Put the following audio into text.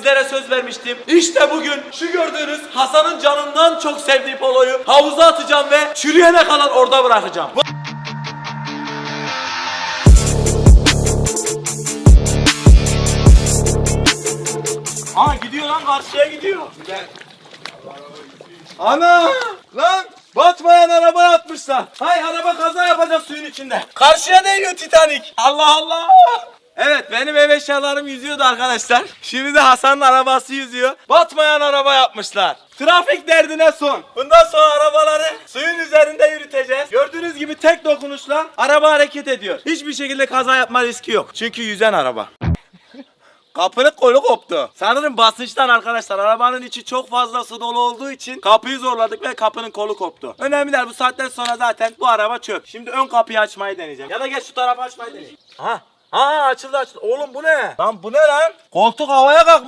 sizlere söz vermiştim. İşte bugün şu gördüğünüz Hasan'ın canından çok sevdiği poloyu havuza atacağım ve çürüyene kadar orada bırakacağım. Aa gidiyor lan karşıya gidiyor. Ana! Lan! Batmayan araba atmışlar. Hay araba kaza yapacak suyun içinde. Karşıya değiyor Titanik. Allah Allah! Evet benim ev eşyalarım yüzüyordu arkadaşlar. Şimdi de Hasan'ın arabası yüzüyor. Batmayan araba yapmışlar. Trafik derdine son. Bundan sonra arabaları suyun üzerinde yürüteceğiz. Gördüğünüz gibi tek dokunuşla araba hareket ediyor. Hiçbir şekilde kaza yapma riski yok. Çünkü yüzen araba. Kapının kolu koptu. Sanırım basınçtan arkadaşlar. Arabanın içi çok fazla su dolu olduğu için kapıyı zorladık ve kapının kolu koptu. Önemli değil. Bu saatten sonra zaten bu araba çöp. Şimdi ön kapıyı açmayı deneyeceğim. Ya da gel şu tarafa açmayı deneyeceğim. Ha. Ha açıldı açıldı. Oğlum bu ne? Lan bu ne lan? Koltuk havaya kalkmış.